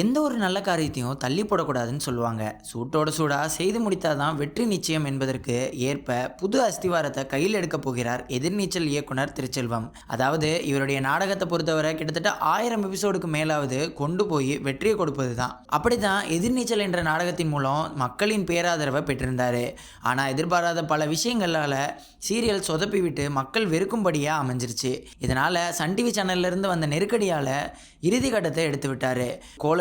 எந்த ஒரு நல்ல காரியத்தையும் தள்ளி போடக்கூடாதுன்னு சொல்லுவாங்க. சூட்டோட சூடாக செய்து முடித்தாதான் வெற்றி நிச்சயம் என்பதற்கு ஏற்ப புது அஸ்திவாரத்தை கையில் எடுக்கப் போகிறார் எதிர்நீச்சல் இயக்குனர் திருச்செல்வம். அதாவது இவருடைய நாடகத்தை பொறுத்தவரை கிட்டத்தட்ட ஆயிரம் எபிசோடுக்கு மேலாவது கொண்டு போய் வெற்றியை கொடுப்பது தான் அப்படி தான் எதிர்நீச்சல் என்ற நாடகத்தின் மூலம் மக்களின் பேராதரவை பெற்றிருந்தார். ஆனால் எதிர்பாராத பல விஷயங்களால் சீரியல் சொதப்பி விட்டு மக்கள் வெறுக்கும்படியாக அமைஞ்சிருச்சு. இதனால் சன் டிவி சேனல்லேருந்து வந்த நெருக்கடியால் இறுதி கட்டத்தை எடுத்து விட்டார்.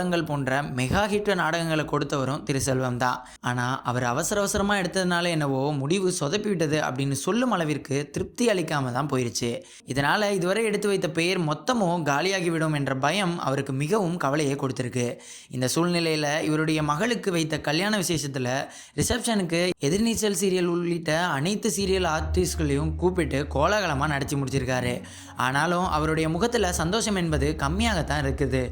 கோலங்கள் போன்ற மெகா ஹிட் நாடகங்களை கொடுத்தவரும் திரு செல்வம் தான். ஆனால் அவர் அவசர அவசரமாக எடுத்ததுனால என்னவோ முடிவு சொதப்பி விட்டது அப்படின்னு சொல்லும் அளவிற்கு திருப்தி அளிக்காம தான் போயிருச்சு. இதனால் இதுவரை எடுத்து வைத்த பெயர் மொத்தமும் காலியாகிவிடும் என்ற பயம் அவருக்கு மிகவும் கவலையை கொடுத்துருக்கு. இந்த சூழ்நிலையில் இவருடைய மகளுக்கு வைத்த கல்யாண விசேஷத்தில் ரிசப்ஷனுக்கு எதிர்நீச்சல் சீரியல் உள்ளிட்ட அனைத்து சீரியல் ஆர்டிஸ்ட்களையும் கூப்பிட்டு கோலாகலமாக நடத்தி முடிச்சிருக்காரு. ஆனாலும் அவருடைய முகத்தில் சந்தோஷம் என்பது கம்மியாகத்தான் இருக்குது.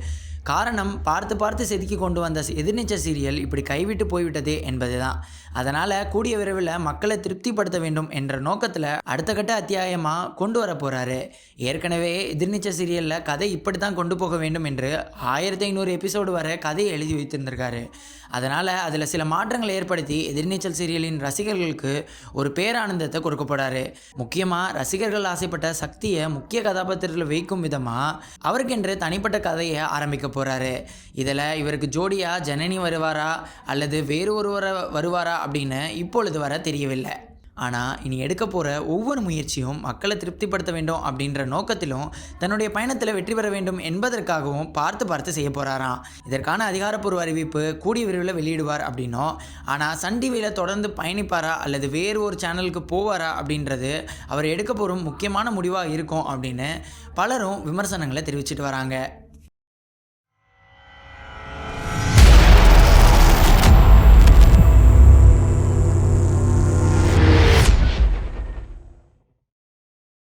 காரணம் பார்த்து பார்த்து செதுக்கி கொண்டு வந்த எதிர்நீச்சல் சீரியல் இப்படி கைவிட்டு போய்விட்டதே என்பது தான் அதனால் கூடிய விரைவில் மக்களை திருப்திப்படுத்த வேண்டும் என்ற நோக்கத்தில் அடுத்த கட்ட அத்தியாயமாக கொண்டு வர போகிறாரு ஏற்கனவே எதிர்நீச்சல் சீரியலில் கதை இப்படி தான் கொண்டு போக வேண்டும் என்று ஆயிரத்தி ஐநூறு எபிசோடு வர கதையை எழுதி வைத்திருந்திருக்காரு. அதனால் அதில் சில மாற்றங்களை ஏற்படுத்தி எதிர்நீச்சல் சீரியலின் ரசிகர்களுக்கு ஒரு பேரானந்தத்தை கொடுக்க முக்கியமாக ரசிகர்கள் ஆசைப்பட்ட சக்தியை முக்கிய கதாபாத்திரத்தில் வைக்கும் விதமாக அவருக்கென்று தனிப்பட்ட கதையை ஆரம்பிக்க போகிறாரு இதில் இவருக்கு ஜோடியாக ஜனனி வருவாரா? அல்லது வேறு ஒருவரை வருவாரா? அப்படின்னு இப்பொழுது வர தெரியவில்லை. ஆனால் இனி எடுக்க போகிற ஒவ்வொரு முயற்சியும் மக்களை திருப்திப்படுத்த வேண்டும் அப்படின்ற நோக்கத்திலும் தன்னுடைய பயணத்தில் வெற்றி பெற வேண்டும் என்பதற்காகவும் பார்த்து பார்த்து செய்ய போகிறாராம் இதற்கான அதிகாரப்பூர்வ அறிவிப்பு கூடிய விரைவில் வெளியிடுவார் அப்படின்னும் ஆனால் சன் டிவியில் தொடர்ந்து பயணிப்பாரா? அல்லது வேறு ஒரு சேனலுக்கு போவாரா? அப்படின்றது அவர் எடுக்க போகிற முக்கியமான முடிவாக இருக்கும் அப்படின்னு பலரும் விமர்சனங்களை தெரிவிச்சிட்டு வராங்க.